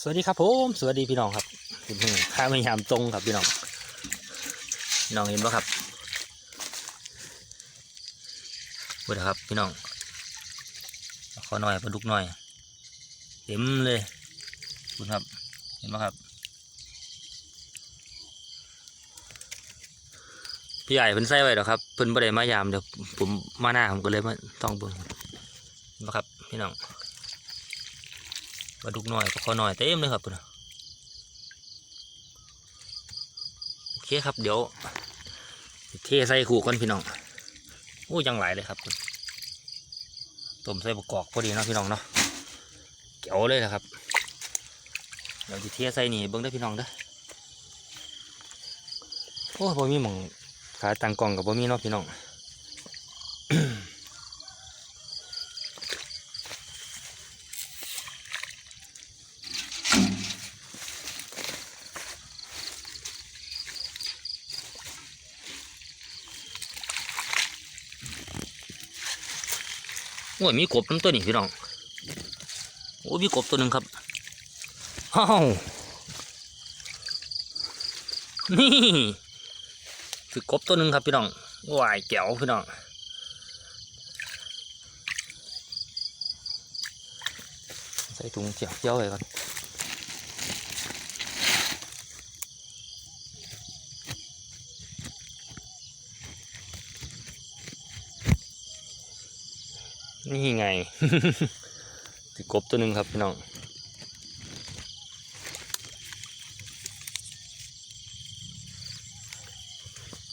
สวัสดีครับผมสวัสดีพี่น้องครับผมเพิ่งข้ามยามตรงครับพี่น้องน้องเห็นปะครับพูดครับพี่น้องขอหน่อยปลาดุกหน่อยเต็มเลยคุณครับเห็นปะครับพี่ใหญ่เพิ่นใส่ไว้หรอครับเพิ่นบ่ได้มายามเดี๋ยวผมมาหน้าผมก็เลยมาต้องเบิ่งเห็นปะครับพี่น้อง ปลาดุกหน่อยปลาคอหน่อยเต็มเลยครับพุ่นน่ะโอเคครับเดี๋ยวเทใส่ขู่ก่อนพี่น้องโอ้ยังไหลเลยครับต้มใส่ประกอบพอดีเนาะพี่น้องเนาะเก๋วเลยนะครับเดี๋ยวจะเทใส่นี่เบิ้งได้พี่น้องเด้อโอ้บ่มีหมองขาตังกล่องกับบ่มีเนาะพี่น้อง อ้ยมีกบน้ำตัวนี่พี่น้องโอ้ยมีกบตัวหนึ่งครับฮ้าวนี่คือกบตัวหนึ่งครับพี่น้องวายแก้วพี่น้องใส่ถุงเจียวเจียวไว้ก่อน นี่ไงคือกบตัวหนึ่งครับพี่น้อง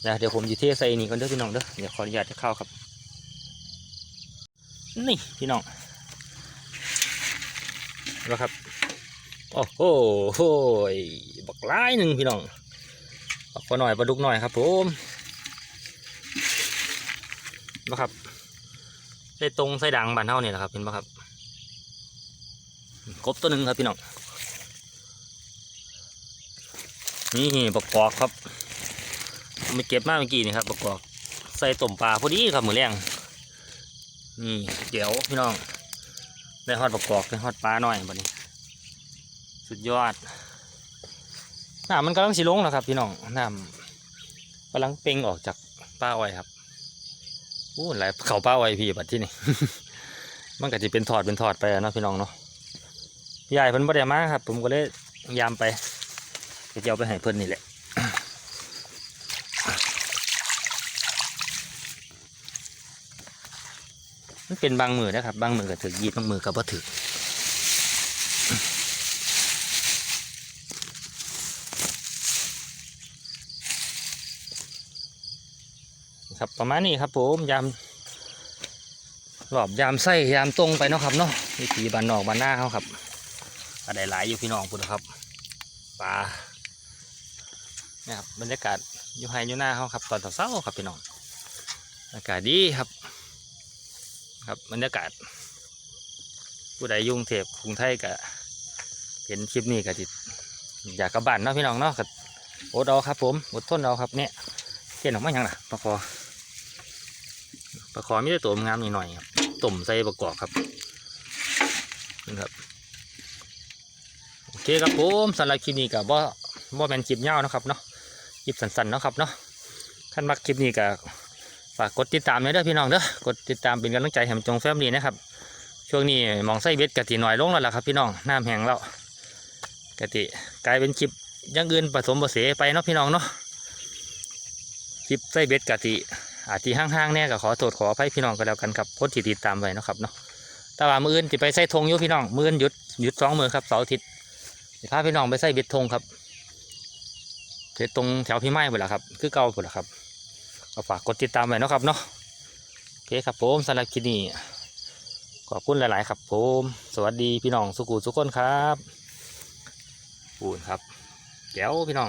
เดี๋ยวเดี๋ยวผมจะเทใส่นี่ก่อนเด้อพี่น้องเด้อเดี๋ยวขออนุญาตจะเข้าครับ นี่พี่น้องแล้วครับโอ้โหโหยบักหลายหนึ่งพี่น้องบักปลาหน่อยปลาดุกหน่อยครับผมนะครับ ได้ตรงไส้ดังบานเท่าเนี่แหละครับเห็นปะครับกบตัวหนึ่งครับพี่น้องนี่ประกอบครับไม่เก็บมากเมื่อกี้นี่ครับประกอบใส่ต้มปลาพอดีครับมือแรงนี่เดี๋ยวพี่น้อง ได้ฮอดประกอบได้ฮอดปลาหน่อยบัดนี้ สุดยอดน้ำมันกำลังสิลงแล้วครับ พี่น้องน้ำกำลังเป่งออกจากป้าอ้อยครับ อู้หลายเขาป้าไอพี่บัดที่นี่มันก็จะเป็นถอดเป็นถอดไปนะพี่น้องเนาะยายเพิ่นบ่ได้มาครับ ผมก็เลยยามไปจะเอาไปให้เพิ่นนี่แหละมันเป็นบางมือนะครับ บางมือก็ถือยีดบางมือก็บ่ถือ ครับประมาณนี้ครับผมยามรอบยามไส้ยามตรงไปเนาะครับเนาะวิถีบานนอกบานหน้าเขาครับก็ได้หลายอยู่พี่น้องพุ่นครับปลาเนี่ยครับบรรยากาศอยู่ไฮอยู่หน้าเขาครับตอนเช้าครับพี่น้องอากาศดีครับ ครับบรรยากาศ ผู้ใดยุ่งเทพกรุงไทยก็เห็นคลิปนี้ก็จิอยากกลับบ้านเนาะพี่น้องเนาะก็อดเอาครับ ผมอดทนเอาครับเนี่ยเห็นออกมาอย่างน่ะปลาคอ ปลาคอไมแต่ได้ตัวงามนิดหน่อยครับต้มใส่ประกอบครับนี่ครับโอเคครับผมสำหรับคลิปนี้กับว่าว่าเป็นคลิปยาวนะครับเนาะคลิปสั้นๆนะครับเนาะขั้นมักคลิปนี้ก็ฝากกดติดตามเลยเด้อพี่น้องเด้อกดติดตามเป็นกำลังใจให้จงแฟมลี่นะครับช่วงนี้มองไส้เบ็ดกะติหน่อยลงแล้วล่ะครับพี่น้องน้ำแห้งแล้วกะติกลายเป็นคลิปยังอื่นผสมผสมไปเนาะพี่น้องเนาะคลิปไส้เบ็ดกะติ อาจจะห่างๆแน่ก็ขอโทษขออภัยพี่น้องก็แล้วกันครับกดติดตามไว้นะครับเนาะแต่ว่ามืออื่นจะไปใส่ธงอยู่พี่น้องมืออื่นหยุดหยุดสองมือครับเสาร์อาทิตย์พาพี่น้องไปใส่เบ็ดทงครับเบ็ดตรงแถวพี่ไม้หมดละครับ คือเก่าหมดละครับก็ฝากกดติดตามไว้นะครับเนาะโอเคครับผมสำหรับคลิปนี้ขอบคุณหลาย ๆ ครับผม สวัสดีพี่น้องสุกูสุกคนครับปูนครับแก้วพี่น้อง